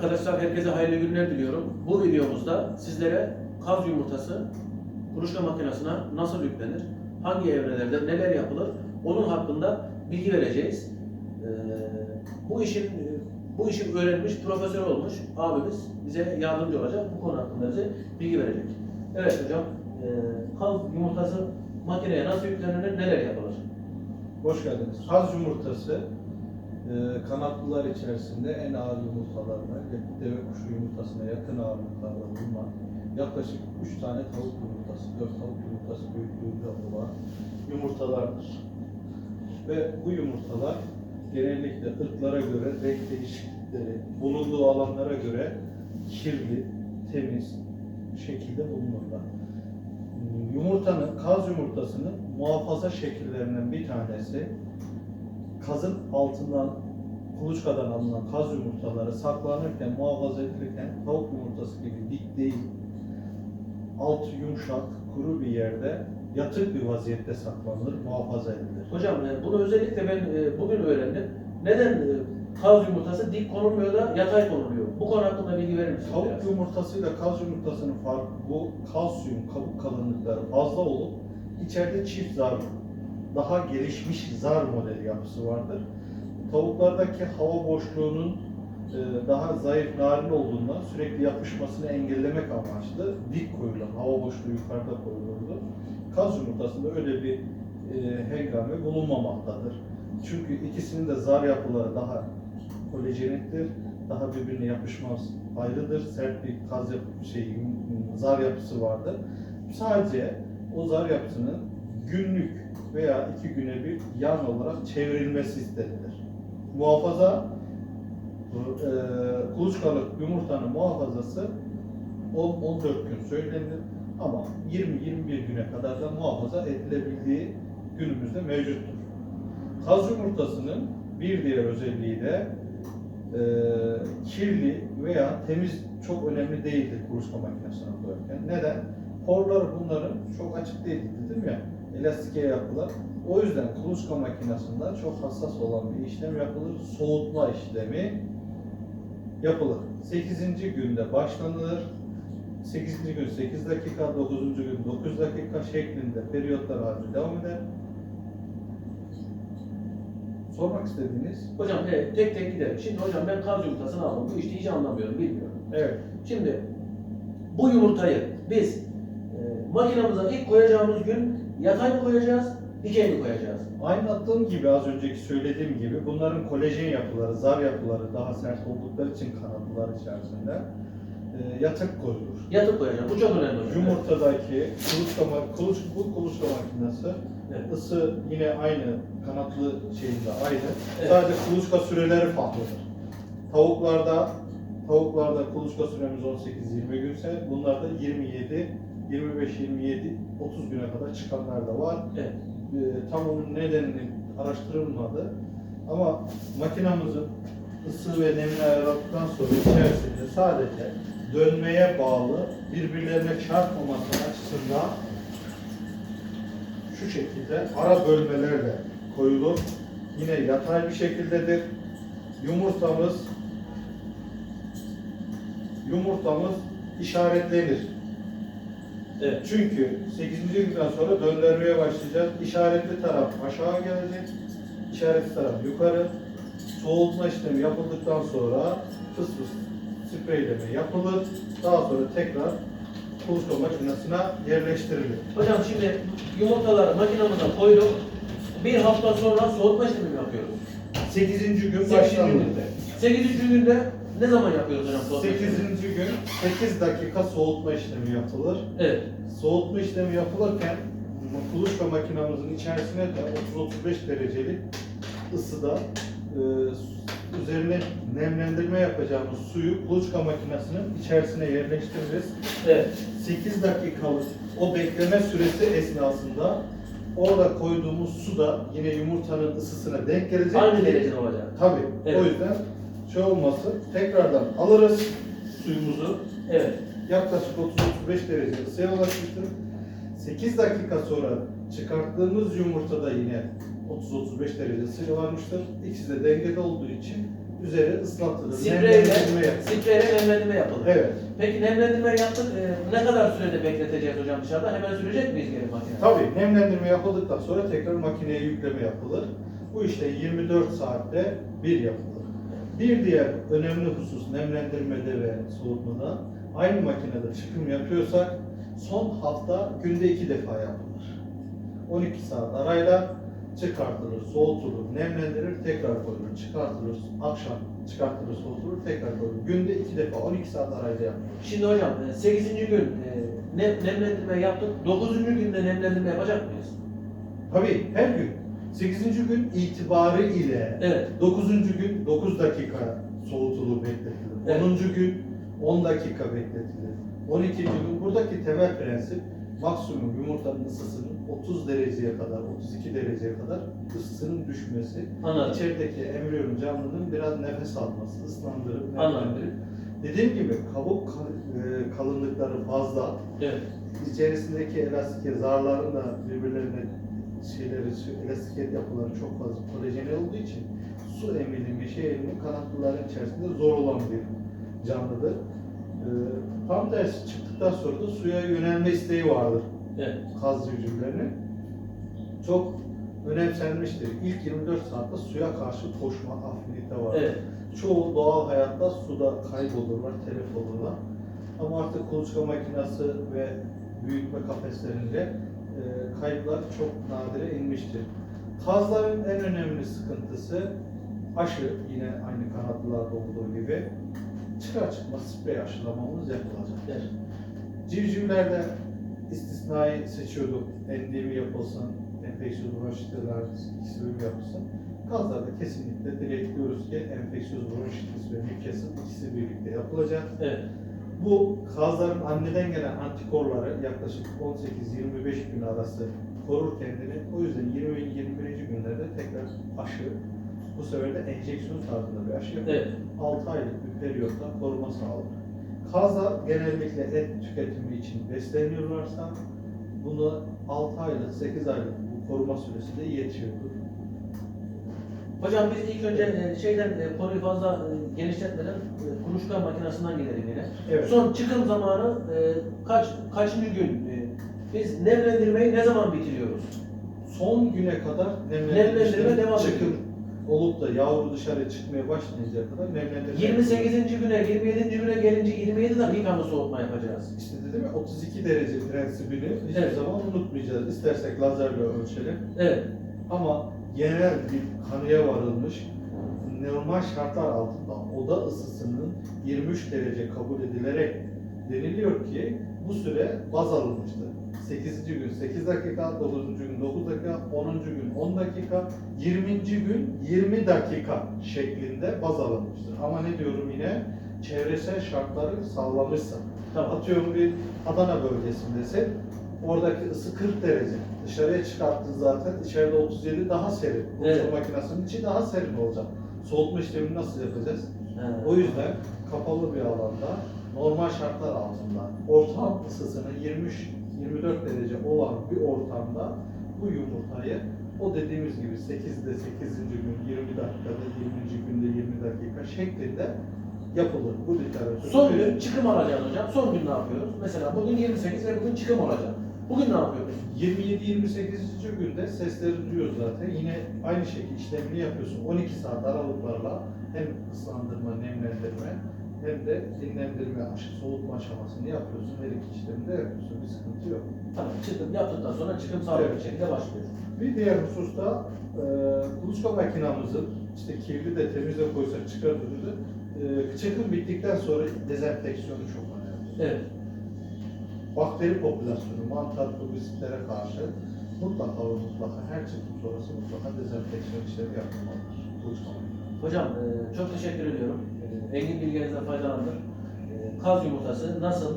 Arkadaşlar herkese hayırlı günler diliyorum. Bu videomuzda sizlere kaz yumurtası kuluçka makinesine nasıl yüklenir, hangi evrelerde neler yapılır onun hakkında bilgi vereceğiz. Ee, bu işin bu işi öğrenmiş, profesör olmuş abimiz bize yardımcı olacak. Bu konu hakkında bize bilgi verecek. Evet hocam, e, kaz yumurtası makineye nasıl yüklenir, neler yapılır? Hoş geldiniz. Kaz yumurtası kanatlılar içerisinde en ağır yumurtalarına, deve kuşu yumurtasına yakın ağırlıklarda bulunan yaklaşık 3 tane tavuk yumurtası, 4 tavuk yumurtası büyüklüğünde olan yumurtalardır. Ve bu yumurtalar genellikle ırklara göre renk değişiklikleri, bulunduğu alanlara göre kirli, temiz şekilde bulunurlar. Yumurtanın, kaz yumurtasının muhafaza şekillerinden bir tanesi kazın altından kuluçkadan alınan kaz yumurtaları saklanırken, muhafaza edilirken tavuk yumurtası gibi dik değil, altı yumuşak, kuru bir yerde yatık bir vaziyette saklanır, muhafaza edilir. Hocam e, bunu özellikle ben e, bugün öğrendim. Neden e, kaz yumurtası dik konulmuyor da yatay konuluyor? Bu konu hakkında bilgi verir misiniz? Tavuk biraz? yumurtasıyla kaz yumurtasının farkı bu kalsiyum kabuk kalınlıkları fazla olup içeride çift zar, daha gelişmiş zar modeli yapısı vardır. Tavuklardaki hava boşluğunun e, daha zayıf narin olduğundan sürekli yapışmasını engellemek amaçlı dik koyulur. Hava boşluğu yukarıda koyulurdu. Kaz yumurtasında öyle bir e, hengame bulunmamaktadır. Çünkü ikisinin de zar yapıları daha kolajeniktir daha birbirine yapışmaz ayrıdır. Sert bir kaz yapı, şey, zar yapısı vardır. Sadece o zar yapısının günlük veya iki güne bir yan olarak çevrilmesi istenilir. Muhafaza e, kuluçkalık yumurtanın muhafazası 10-14 gün söylenir ama 20-21 güne kadar da muhafaza edilebildiği günümüzde mevcuttur. Kaz yumurtasının bir diğer özelliği de e, kirli veya temiz çok önemli değildir kuluçka makinesine koyarken. Neden? Porları bunların çok açık değil dedim ya, elastike yapılar. O yüzden kuluçka makinesinde çok hassas olan bir işlem yapılır. Soğutma işlemi yapılır. 8. günde başlanılır. 8. gün 8 dakika, 9. gün 9 dakika şeklinde periyotlar halinde devam eder. Sormak istediğiniz? Hocam evet, tek tek gidelim. Şimdi hocam ben kaz yumurtasını aldım. Bu işte hiç anlamıyorum, bilmiyorum. Evet. Şimdi bu yumurtayı biz makinamıza ilk koyacağımız gün yatay mı koyacağız, dikey mi koyacağız? Anlattığım gibi az önceki söylediğim gibi bunların kolajen yapıları, zar yapıları daha sert oldukları için kanatlılar içerisinde e, yatık koyulur. Yatıp koyacağız. Bu çok önemli hocam. Yumurtadaki kuluçka, ma- kuluç, bu kuluçka makinesi Evet. ısı yine aynı kanatlı şeyinde aynı. Evet. Sadece kuluçka süreleri farklıdır. Tavuklarda tavuklarda kuluçka süremiz 18-20 günse bunlarda 27 25 27 30 güne kadar çıkanlar da var. Evet. Ee, tam onun nedenini araştırılmadı. Ama makinamızın ısı ve nemini ayarladıktan sonra içerisinde sadece dönmeye bağlı birbirlerine çarpmaması açısından şu şekilde ara bölmelerle koyulur. Yine yatay bir şekildedir. Yumurtamız yumurtamız işaretlenir. Evet. Çünkü 8. günden sonra döndürmeye başlayacağız. İşaretli taraf aşağı gelecek. işaretli taraf yukarı. Soğutma işlemi yapıldıktan sonra fıs fıs spreyleme yapılır. Daha sonra tekrar kuluçka makinesine yerleştirilir. Hocam şimdi yumurtaları makinamıza koyduk. Bir hafta sonra soğutma işlemi mi yapıyoruz? 8. gün 8. başlanır. günde. 8. günde ne zaman yapıyoruz hocam soğutma 8. işlemi? gün 8 dakika soğutma işlemi yapılır. Evet. Soğutma işlemi yapılırken kuluçka makinamızın içerisine de 30-35 derecelik ısıda e, üzerine nemlendirme yapacağımız suyu kuluçka makinesinin içerisine yerleştiririz. Evet. 8 dakikalık o bekleme süresi esnasında orada koyduğumuz su da yine yumurtanın ısısına denk gelecek. Aynı derecede olacak. Tabii. Evet. O yüzden şey olması tekrardan alırız suyumuzu Evet. yaklaşık 30-35 derece ısıya ulaşmıştır. 8 dakika sonra çıkarttığımız yumurtada yine 30-35 derece ısıya varmıştır. İkisi de dengede olduğu için üzeri ıslatılır. Spreyle, spreyle nemlendirme yapılır. Evet. Peki nemlendirme yaptık. e, ne kadar sürede bekleteceğiz hocam dışarıda? Hemen sürecek miyiz geri makineye? Tabii nemlendirme yapıldıktan sonra tekrar makineye yükleme yapılır. Bu işte 24 saatte bir yapılır. Bir diğer önemli husus nemlendirmede ve soğutmada aynı makinede çıkım yapıyorsak son hafta günde iki defa yapılır. 12 saat arayla çıkartılır, soğutulur, nemlendirir, tekrar koyulur, çıkartılır, akşam çıkartılır, soğutulur, tekrar koyulur. Günde iki defa 12 saat arayla yapılır. Şimdi hocam 8. gün e, ne, nemlendirme yaptık. 9. günde nemlendirme yapacak mıyız? Tabii her gün 8. gün itibarı ile Evet. 9. gün 9 dakika soğutulur, bekletilir. Evet. 10. gün 10 dakika bekletilir. 12. gün buradaki temel prensip maksimum yumurtanın ısısının 30 dereceye kadar, 32 dereceye kadar ısısının düşmesi. Anladım. İçerideki embriyon canlının biraz nefes alması, ıslandırıp, Anladım. nemlendirip. Dediğim gibi kabuk e, kalınlıkları fazla, Evet. içerisindeki elastik zarların da birbirlerine şeyleri, şu elastik yapıları çok fazla kolajenli olduğu için su emilimi, şey emilimi kanatlıların içerisinde zor olan bir canlıdır. Ee, tam tersi çıktıktan sonra da suya yönelme isteği vardır Evet. kaz civcivlerinin. Çok önemsenmiştir. İlk 24 saatte suya karşı koşma affinite var. Evet. Çoğu doğal hayatta suda kaybolurlar, telef olurlar. Ama artık kuluçka makinesi ve büyütme kafeslerinde e, kayıplar çok nadire inmiştir. Kazların en önemli sıkıntısı aşı, yine aynı kanatlılarda olduğu gibi çıkar çıkmaz sprey aşılamamız yapılacak. Civcivlerde istisnai seçiyorduk. Endemi yapılsın, enfeksiyon bronşitler ikisi yapılsın. Gazlarda kesinlikle dilekliyoruz ki enfeksiyon bronşitis ve Newcastle ikisi birlikte yapılacak. Evet. Bu kazların anneden gelen antikorları yaklaşık 18-25 gün arası korur kendini. O yüzden 20 21. günlerde tekrar aşı, bu sefer de enjeksiyon tarzında bir aşı yapılır. Evet. 6 aylık bir periyotta koruma sağlanır. Kazlar genellikle et tüketimi için besleniyorlarsa bunu 6 aylık, 8 aylık bu koruma süresi de yetiyordur. Hocam biz ilk önce e, şeyden e, konuyu fazla e, genişletmeden kuluçka makinesinden gidelim yine. Evet. Son çıkım zamanı kaç kaçıncı gün? Biz nemlendirmeyi ne zaman bitiriyoruz? Son güne kadar Nemlendirme nemlendirme devam ediyor. olup da yavru dışarı çıkmaya başlayıncaya kadar nemlendirme 28. güne, 27. güne gelince 27 dakika mı soğutma yapacağız? İşte dedim ya 32 derece prensibini hiçbir Evet. zaman unutmayacağız. İstersek lazerle ölçelim. Evet. Ama genel bir kanıya varılmış normal şartlar altında oda ısısının 23 derece kabul edilerek deniliyor ki bu süre baz alınmıştır. 8. gün 8 dakika, 9. gün 9 dakika, 10. gün 10 dakika, 20. gün 20 dakika şeklinde baz alınmıştır. Ama ne diyorum yine çevresel şartları sağlamışsa. Tamam. Atıyorum bir Adana bölgesindesin. Oradaki ısı 40 derece. Dışarıya çıkarttın zaten. içeride 37 daha serin. Evet. makinesinin içi daha serin olacak. Soğutma işlemini nasıl yapacağız? He. O yüzden kapalı bir alanda normal şartlar altında ortam ısısının 23 24 derece olan bir ortamda bu yumurtayı o dediğimiz gibi 8'de 8. gün 20 dakikada 20. günde 20 dakika şeklinde yapılır. Bu literatür. Son gün çıkım alacağız hocam. Son gün ne yapıyoruz? Mesela bugün 28 ve bugün çıkım olacak. Bugün ne yapıyoruz? 27-28. günde sesleri duyuyoruz zaten. Yine aynı şekilde işlemini yapıyorsun. 12 saat aralıklarla hem ıslandırma, nemlendirme hem de dinlendirme, soğutma aşamasını yapıyorsun. Her iki işlemi de yapıyorsun. Bir sıkıntı yok. Tamam. Çıkım yaptıktan sonra çıkım sağlıklı bir Evet. şekilde başlıyor. Bir diğer hususta e, kuluçka makinamızın işte kirli de temiz de koysak çıkartırız. E, çıkım bittikten sonra dezenfeksiyonu çok önemli. Evet. Bakteri popülasyonu, mantar, turistlere karşı mutlaka ve mutlaka her çıkım sonrası mutlaka dezenfeksiyon işlemi yapılmalıdır. Makinesi. Hocam e, çok teşekkür ediyorum. E, Engin bilgilerinizden faydalandım. E, Kaz yumurtası nasıl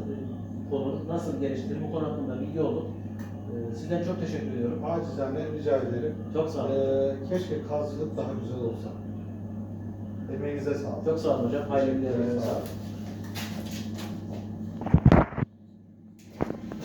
e, olur, nasıl geliştirir bu konu hakkında bilgi olduk. E, Sizden çok teşekkür ediyorum. Acizane rica ederim. Çok sağ olun. Ee, keşke kazcılık daha güzel olsa. Emeğinize sağlık. Çok sağ olun hocam. Hayırlı günler. Sağ olun.